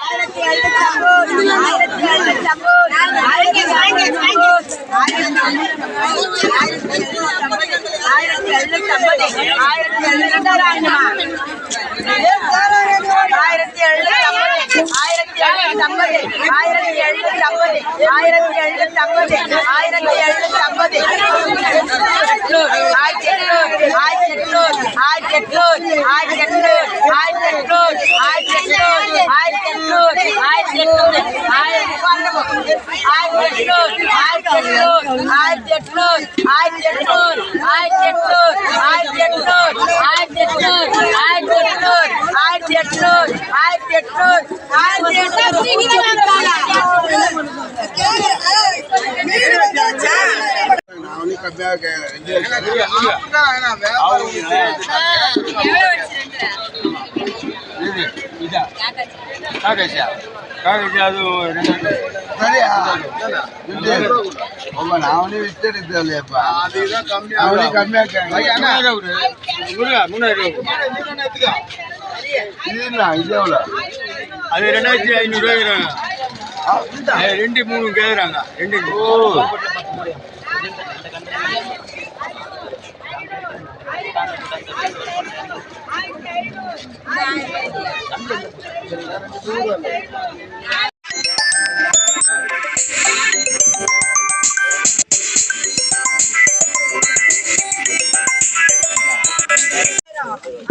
ஆயிரத்தி ஐநூத்தி ஐம்பது ஆயிரத்தி ஐநூத்தி ஐம்பது ஆயிரத்தி ஐநூத்தி எழுநூத்தி ஐம்பது ஆயிரத்தி எழுநூத்தி ஐம்பது ஆயிரத்தி எழுநூத்தி ஐம்பது எட்நூறு ஆயிரத்தி எட்நூறு ஆயிரத்தி எட்நூறு ஆயிரத்தி எட்நூறு ஆயிரத்தி எட்நூறு ஆயிரத்தி எட்நூறு ஆயிரத்தி எட்நூறு ஆயிரத்தி எட்நூறு ஆயிரத்தி எட்நூறு ஆயிரத்தி எட்நூறு ஆயிரத்தி எட்நூறு ஆயிரத்தி எட்நூறு ஆயிரத்தி எட்நூறு ஆயிரத்தி எட்நூறு ஆயிரத்தி எட்நூறு ஆயிரத்தி எட்நூறு ஆயிரத்தி எட்நூறு அவனி கம்மியாக இதா காக்கேஷா காக்கேஷா அது ரெண்டு சரியா அவனே விட்டு இல்லையாப்பா அதுதான் ரெண்டாயிரத்தி ஐநூறுரூவா ரெண்டு மூணு. கேட்குறாங்க ரெண்டு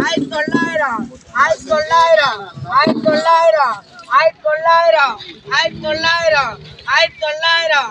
ஆயிரத்தி தொள்ளாயிரம் ஆயிரத்தி தொள்ளாயிரம் ஆயிரத்தி தொள்ளாயிரம் ஆயிரத்தி தொள்ளாயிரம் ஆயிரத்தி தொள்ளாயிரம் ஆயிரத்தி தொள்ளாயிரம்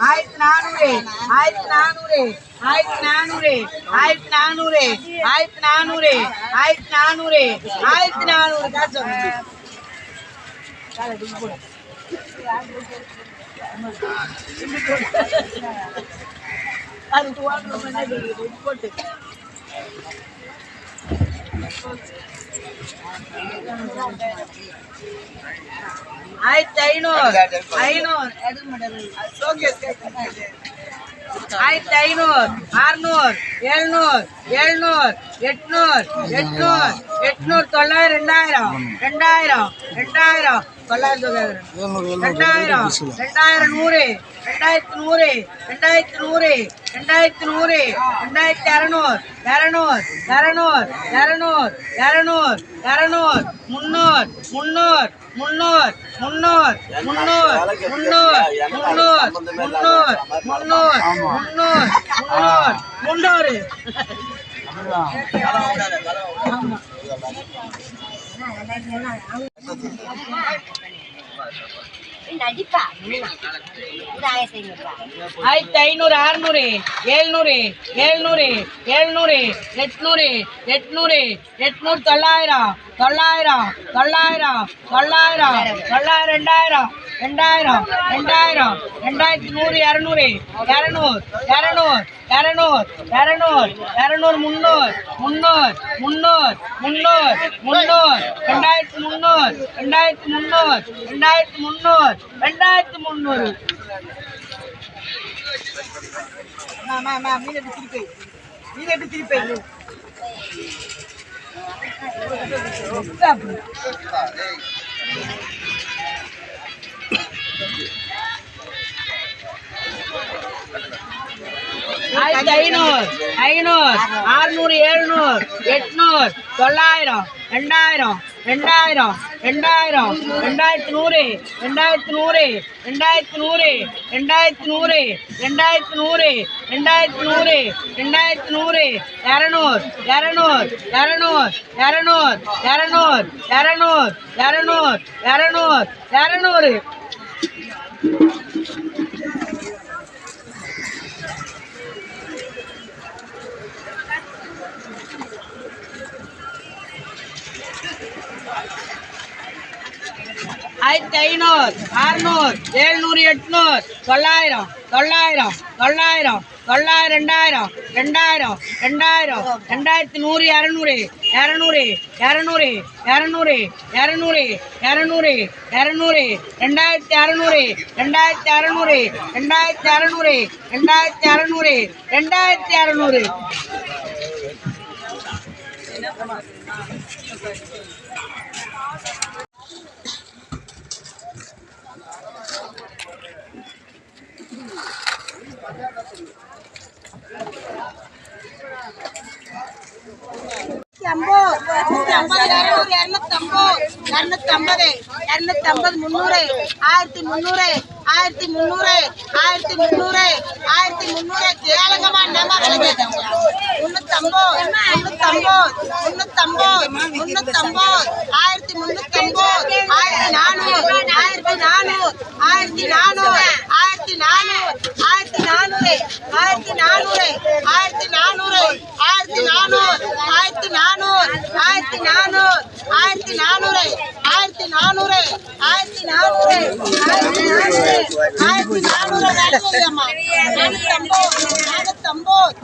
ஆயிரத்தி நானூறு ஆயிரத்தி நானூறு ஆயிரத்தி நானூறு ஆயிரத்தி நானூறு ஆயிரத்தி நானூறு ஆயிரத்தி நானூறு ஆயிரத்தி நானூறு காசு அது போட்டு ஆயிரத்தி ஐநூறு ஐநூறு ஆயிரத்தி ஐநூறு அறுநூறு எழுநூறு எழுநூறு எட்நூறு எட்நூறு எட்நூறு தொள்ளாயிரம் ரெண்டாயிரம் ரெண்டாயிரம் ரெண்டாயிரம் தொள்ளாயிரம் ரெண்டாயிரம் ரெண்டாயிரம் நூறு ரெண்டாயிரத்தி நூறு ரெண்டாயிரத்தி நூறு ரெண்டாயிரத்தி நூறு ரெண்டாயிரத்தி இரநூறு இரநூறு இரநூறு இரநூறு இரநூறு இரநூறு முந்நூறு முந்நூறு முந்நூறு முந்நூறு முந்நூறு முந்நூறு முந்நூறு முந்நூறு முந்நூறு முந்நூறு முந்நூறு முந்நூறு ஆயிரத்தி ஐநூறு அறுநூறு ஏழ்நூறு ஏழ்நூறு ஏழ்நூறு எட்நூறு எட்நூறு எட்நூறு தொள்ளாயிரம் தொள்ளாயிரம் தொள்ளாயிரம் தொள்ளாயிரம் தொள்ளாயிரம் ரெண்டாயிரம் ரெண்டாயிரம் ரெண்டாயிரம் ரெண்டாயிரத்தி நூறு இரநூறு இரநூறு இரநூறு இரநூறு இரநூறு இரநூறு முந்நூறு முந்நூறு முந்நூறு முந்நூறு முந்நூறு ரெண்டாயிரத்தி முந்நூறு ரெண்டாயிரத்தி முந்நூறு ரெண்டாயிரத்தி முந்நூறு ரெண்டாயிரத்தி முந்நூறு மாமா மாமா திருப்பி ஆயிரத்தி ஐநூறு ஐநூறு அறுநூறு எழுநூறு எட்நூறு தொள்ளாயிரம் ரெண்டாயிரம் ரெண்டாயிரம் ரெண்டாயிரம் ரெண்டாயிரத்தி நூறு ரெண்டாயிரத்தி நூறு ரெண்டாயிரத்தி நூறு ரெண்டாயிரத்தி நூறு ரெண்டாயிரத்தி நூறு ரெண்டாயிரத்தி நூறு ரெண்டாயிரத்தி நூறு இரநூறு இரநூறு இரநூறு இரநூறு இரநூறு இரநூறு இரநூறு இரநூறு இரநூறு. ஆயிரத்தி ஐநூறு அறுநூறு எழுநூறு எட்நூறு தொள்ளாயிரம் தொள்ளாயிரம் தொள்ளாயிரம் தொள்ளாயிரம் ரெண்டாயிரம் ரெண்டாயிரம் ரெண்டாயிரம் ரெண்டாயிரத்தி நூறு இரநூறு இரநூறு இரநூறு இரநூறு இரநூறு இரநூறு இரநூறு ரெண்டாயிரத்தி அறநூறு ரெண்டாயிரத்தி அறநூறு ரெண்டாயிரத்தி அறநூறு ரெண்டாயிரத்தி அறநூறு ரெண்டாயிரத்தி அறநூறு. இரநூத்தம்பது முந்நூறு ஆயிரத்தி முந்நூறு ஆயிரத்தி முந்நூறு ஆயிரத்தி முந்நூறு ஆயிரத்தி முந்நூறு கேளுங்கம்மா நம்ம முன்னூத்தம்பது முன்னூத்தம்பது முந்நூற்றம்பது முன்னூத்தம்பது ஆயிரத்தி முன்னூத்தம்பது ஆயிரத்தி நானூறு ஆயிரத்தி நானூறு ஆயிரத்தி நானூறு ஆயிரத்தி நானூறு ஆயிரத்தி நானூறு ஆயிரத்தி நானூறு ஆயிரத்தி நானூறு ஆயிரத்தி நானூறு ஆயிரத்தி நானூறு ஆயிரத்தி நானூறு ஆயிரத்தி நானூறு ஆயிரத்தி நானூறு ஆயிரத்தி நானூறு ஆயிரத்தி நானூறு ஆயிரத்தி நானூறு வேலையம்மா நானூத்தம்பது நானூத்தம்பது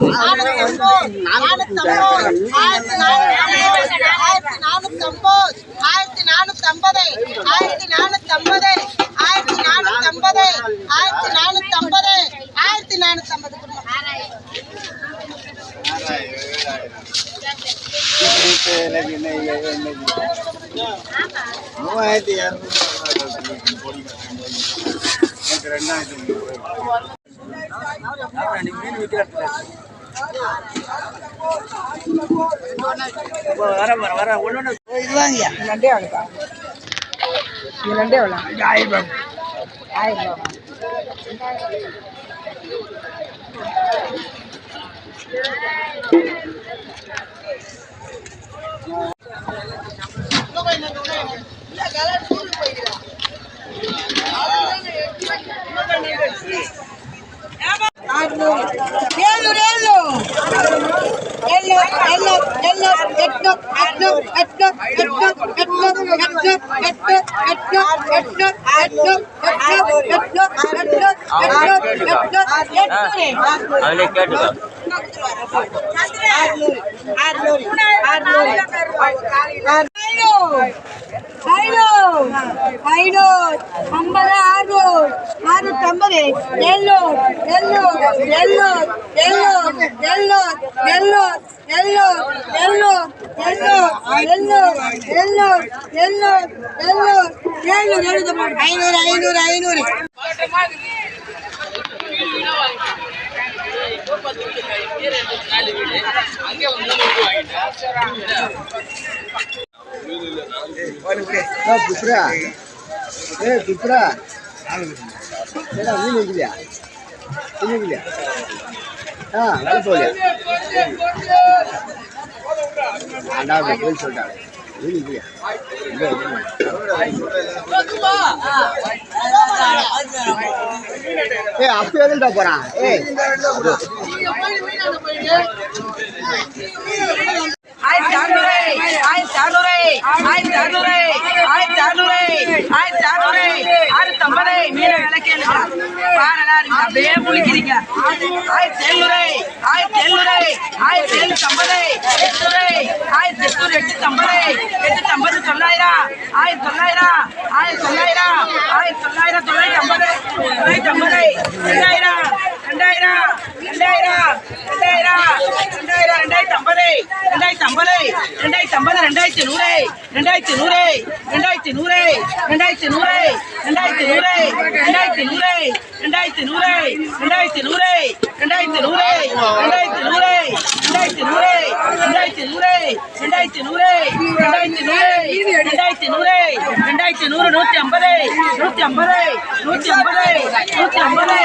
நானூத்தம்பது நானூத்தம்பது ஆயிரத்தி நானூத்தம்பது ஆயிரத்தி நானூத்தம்பது ஆயிரத்தி நானூத்தம்பது ஆயிரத்தி நானூத்தம்பது ஆயிரத்தி நானூத்தம்பது ஆயிரத்தி நானூத்தம்பது ஆயிரத்தி છે એને બી નહીં લે એને બી હું અહીંથી યાર நண்டே ஆகுதா நண்டே எவ்வளோ ஆயிரம் ரூபாய் ஆயிரம் ரூபாய் அதுல கேட்டுக்கோ ಐನೂರು ಅಂಬರ ಆರ್ನೂರು ಆರು ತೊಂಬರಿ ಎಲ್ಲೂರು ಎಲ್ಲೂರು ಎಲ್ಲೂರು ಎಲ್ಲೂರು ಎಲ್ಲೂರು ಎಲ್ಲೂರು ಎಲ್ಲೂರು ಎಲ್ಲೂರು ಎಲ್ಲೂರು ಎಲ್ಲೂರು ಎಲ್ಲೂರು ಎಲ್ಲೂರು ಎಲ್ಲೂರು ಐನೂರು ಐನೂರು ಐನೂರು. துப்புரா ஏ துப்புரா. ஏடா மீன் வைக்கலையா மீன் வைக்கலையா ஆ வேலை போகலையா ஆண்டா போய் சொல்லிட்டாங்க ஏ அப்படி எதுண்டா போறான்? ஏ அப்படியே முழிக்கிறீங்க. ஆயிரத்தி எழுநூறு ஆயிரத்தி எழுநூறு ஆயிரத்தி எழுநூத்தி ஐம்பது எட்நூறு. ஆயிரத்தி எட்நூறு எட்நூத்தி ஐம்பது எட்நூத்தி ஐம்பது தொள்ளாயிரம் ஆயிரத்தி தொள்ளாயிரம் ஆயிரத்தி தொள்ளாயிரம் ஆயிரத்தி தொள்ளாயிரம் தொள்ளாயிரத்தி ஐம்பது தொள்ளாயிரத்தி ஐம்பது ரெண்டாயிரம் ரெண்டாயிரம் ரெண்டாயிரம் ரெண்டாயிரம் ரெண்டாயிரம் ரெண்டாயிரத்தி ஐம்பது ரெண்டாயிரத்தி ஐம்பது ரெண்டாயிரத்தி ஐம்பது ரெண்டாயிரத்தி நூறு ரெண்டாயிரத்தி நூறு ரெண்டாயிரத்தி நூறு ரெண்டாயிரத்தி நூறு ரெண்டாயிரத்தி நூறு ரெண்டாயிரத்தி நூறு ரெண்டாயிரத்தி நூறு ரெண்டாயிரத்தி நூறு ரெண்டாயிரத்தி நூறு ரெண்டாயிரத்தி நூறு ரெண்டாயிரத்தி நூறு ரெண்டாயிரத்தி நூறு ரெண்டாயிரத்தி நூறு ரெண்டாயிரத்தி நூறு ரெண்டாயிரத்தி நூறு ரெண்டாயிரத்தி நூறு நூத்தி ஐம்பது நூற்றி ஐம்பது நூத்தி ஐம்பது நூத்தி ஐம்பது